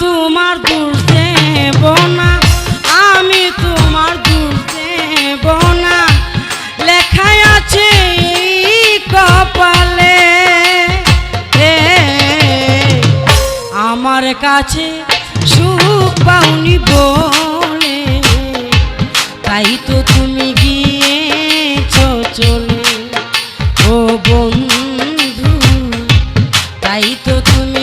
তোমার দোষ দেব না আমি তোমার দোষ দেব না লেখায় আছে কপালে আমার কাছে সুখ পাওনি বলে, তাই তো তুমি গিয়েছ চলে। ও বন্ধু, তাই তো তুমি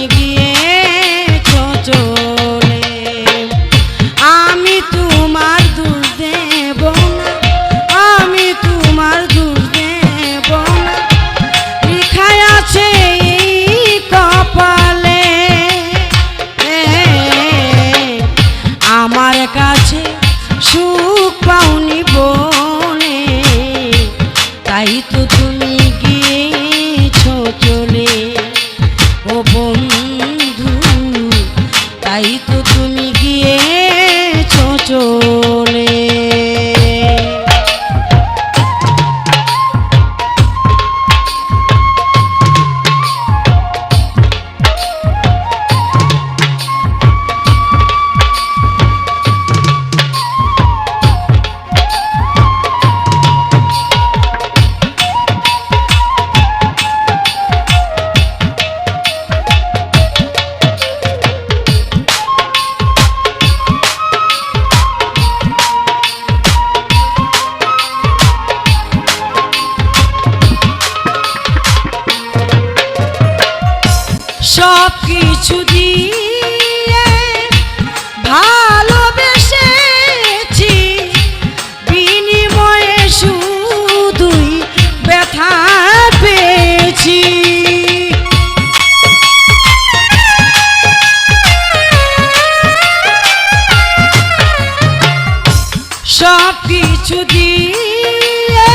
সব কিছু দিয়ে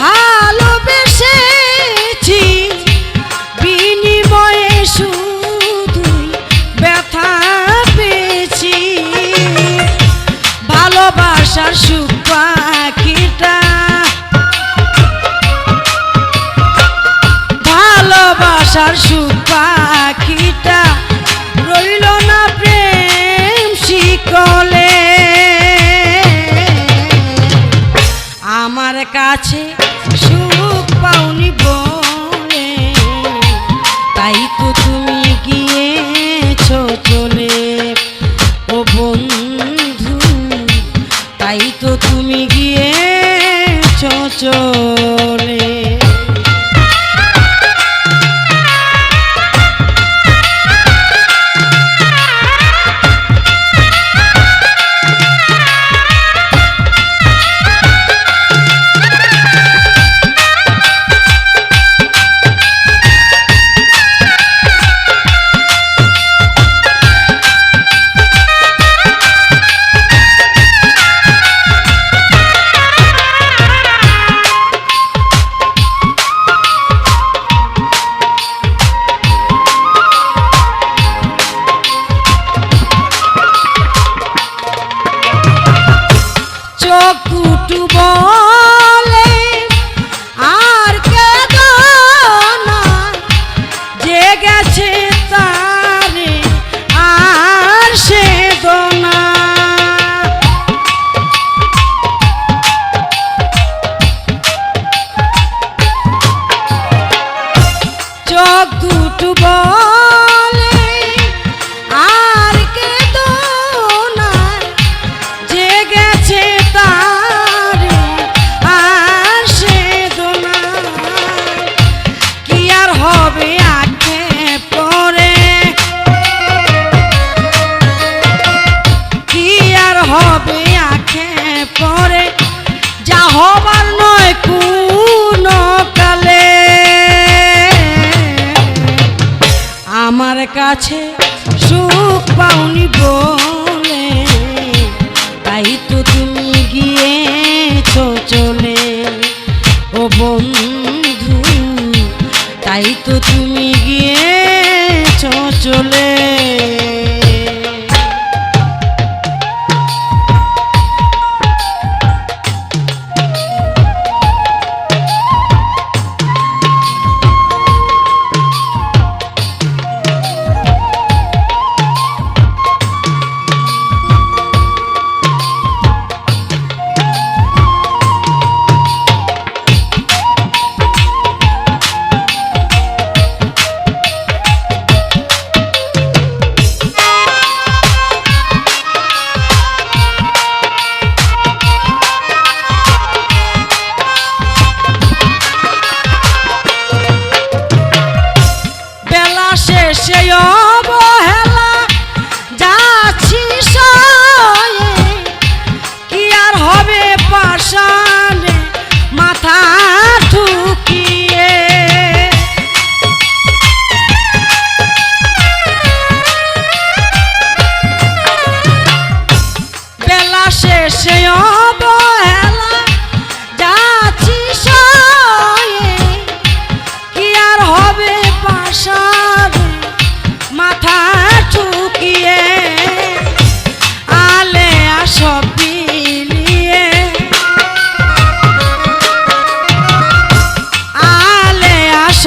ভালোবেসেছি। বিনিময়ে শুধুই ব্যথা পেয়েছি। ভালোবাসার সুখ পাখিটা। ভালোবাসার সুখ পাখিটা। রইল না প্রেম শিকলে। কাছে দুটু আর গেছে তার সে কি আর হবে আগে পরে? কি আর হবে পরে? যা হবার নয় কোন আমার কাছে সুখ পাওনি বলে। তাই তো তুমি গিয়েছ চলে। ও বন্ধু, তাই তো তুমি গিয়েছ চলে।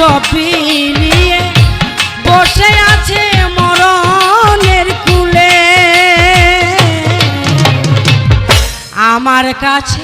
আসব নিয়ে বসে আছে মরণের কুলে। আমার কাছে